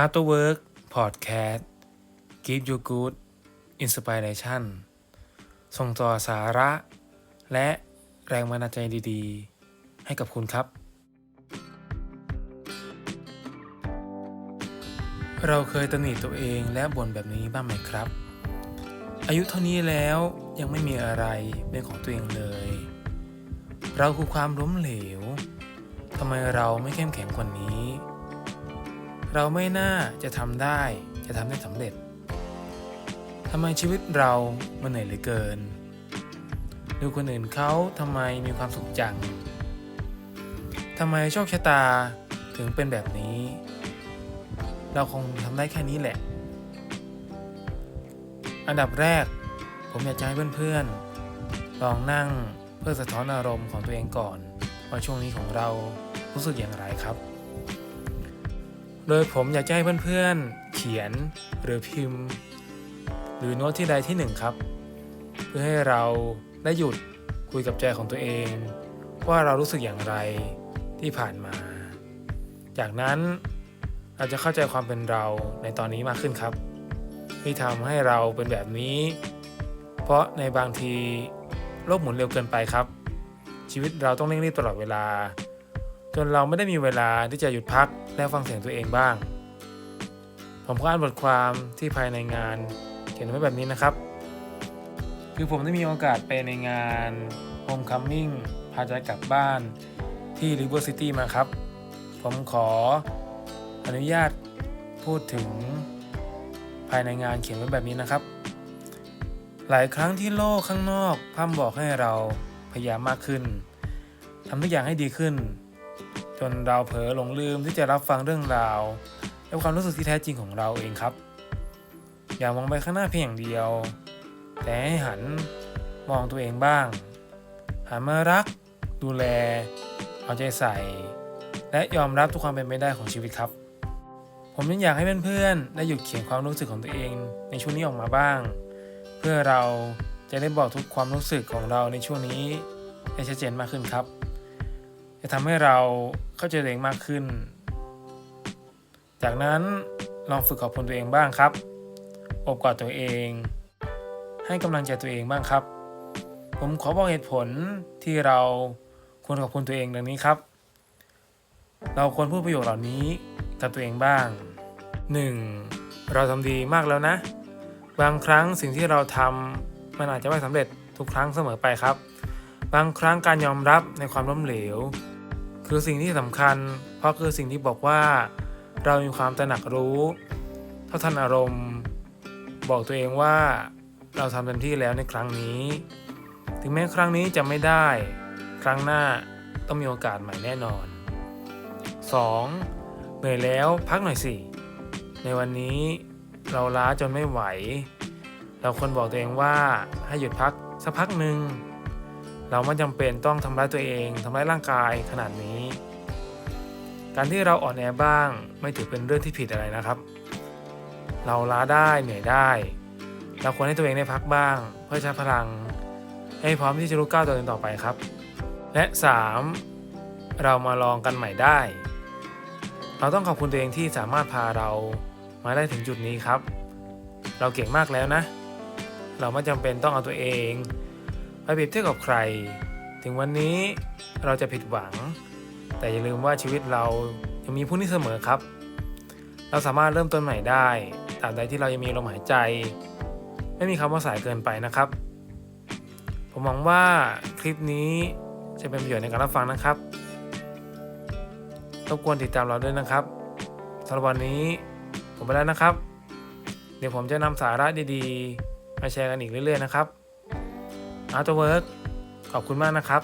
Afterwork Podcast Give you good inspiration ส่งต่อสาระ และแรงบันดาลใจดีๆ ให้กับคุณครับ เราเคยตำหนิตัวเองและบ่นแบบนี้บ้างไหมครับ อายุเท่านี้แล้วยังไม่มีอะไรเป็นของตัวเองเลย เราคือความล้มเหลวทำไมเราไม่เข้มแข็งกว่านี้ เราไม่น่าจะทำได้จะทำได้สำเร็จทำไมชีวิตเรามันเหนื่อยเหลือเกิน ดูคนอื่นเขาทำไมมีความสุขจังทำไมโชคชะตาถึงเป็นแบบนี้ เราคงทำได้แค่นี้แหละ อันดับแรกผมอยากจะให้เพื่อนๆ ลองนั่งเพื่อสะท้อนอารมณ์ของตัวเองก่อน ว่าช่วงนี้ของเรารู้สึกอย่างไรครับ โดยผมอยากจะให้เพื่อนๆ เขียนหรือพิมพ์ หรือโน้ตที่ใดที่หนึ่งครับ เพื่อให้เราได้หยุดคุยกับใจของตัวเอง ว่าเรารู้สึกอย่างไรที่ผ่านมา จากนั้นเราจะเข้าใจความเป็นเราในตอนนี้มากขึ้นครับที่ทำให้เราเป็นแบบนี้ เพราะในบางทีโลกหมุนเร็วเกินไปครับ ชีวิตเราต้องเร่งรีบตลอดเวลา จนเราไม่ได้มีเวลาที่จะหยุดพักและฟังเสียงตัวเองบ้าง ผมก็อ่านบทความที่ภายในงานเขียนไว้แบบนี้นะครับ คือผมได้มีโอกาสไปในงาน Homecoming พาใจกลับบ้านที่ River City มาครับ ผมขออนุญาตพูดถึงภายในงานเขียนไว้แบบนี้นะครับ หลายครั้งที่โลกข้างนอกพร่ำบอกให้เราพยายามมากขึ้นทำทุกอย่างให้ดีขึ้น นเราเผลอหลงลืมที่จะรับฟังเรื่องราว และความรู้สึกที่แท้จริงของเราเองครับ อย่ามองไปข้างหน้าเพียงอย่างเดียว แต่ให้หันมองตัวเองบ้างหันมารัก ดูแล เอาใจใส่ และยอมรับทุกความเป็นไปได้ของชีวิตครับ ผมยังอยากให้เพื่อนๆได้หยุดเขียนความรู้สึกของตัวเอง ในช่วงนี้ออกมาบ้าง เพื่อเราจะได้บอกทุกความรู้สึกของเราในช่วงนี้ได้ชัดเจนมากขึ้นครับ จะทำให้เราเข้าใจตัวเองมากขึ้น จากนั้นลองฝึกขอบคุณตัวเองบ้างครับ อบกอดตัวเอง ให้กำลังใจตัวเองบ้างครับ ผมขอบอกเหตุผลที่เราควรขอบคุณตัวเองดังนี้ครับ เราควรพูดประโยคเหล่านี้กับตัวเองบ้าง 1. เราทำดีมากแล้วนะ บางครั้งสิ่งที่เราทำมันอาจจะไม่สำเร็จทุกครั้งเสมอไปครับ บางครั้งการยอมรับในความล้มเหลว คือสิ่งที่สำคัญ เพราะคือสิ่งที่บอกว่า เรามีความตระหนักรู้เท่าทันอารมณ์ บอกตัวเองว่าเราทำเต็มที่แล้วในครั้งนี้ ถึงแม้ครั้งนี้จะไม่ได้ ครั้งหน้าต้องมีโอกาสใหม่แน่นอน 2. เหนื่อยแล้วพักหน่อยสิ ในวันนี้เราล้าจนไม่ไหว เราควรบอกตัวเองว่าให้หยุดพักสักพักหนึ่งเราไม่จำเป็นต้องทำร้ายตัวเองทำร้ายร่างกายขนาดนี้ การที่เราอ่อนแอบ้างไม่ถือเป็นเรื่องที่ผิดอะไรนะครับ เราล้าได้เหนื่อยได้ เราควรให้ตัวเองได้พักบ้าง เพื่อใช้พลัง ให้พร้อมที่จะลุกก้าวตัวเองต่อไปครับ และ 3. เรามาลองกันใหม่ได้ เราต้องขอบคุณตัวเองที่สามารถพาเรามาได้ถึงจุดนี้ครับ เราเก่งมากแล้วนะ เราไม่จำเป็นต้องเอาตัวเองไปเปรียบเทียบกับใคร ถึงวันนี้เราจะผิดหวัง แต่อย่าลืมว่าชีวิตเรายังมีพรุ่งนี้เสมอครับ เราสามารถเริ่มต้นใหม่ได้ตราบใดที่เรายังมีลมหายใจ ไม่มีคำว่าสายเกินไปนะครับ ผมหวังว่าคลิปนี้จะเป็นประโยชน์ในการรับฟังนะครับรบกวนติดตามเราด้วยนะครับสำหรับวันนี้ผมไปแล้วนะครับ เดี๋ยวผมจะนำสาระดีๆ มาแชร์กันอีกเรื่อยๆนะครับ Artwork ขอบคุณมากนะครับ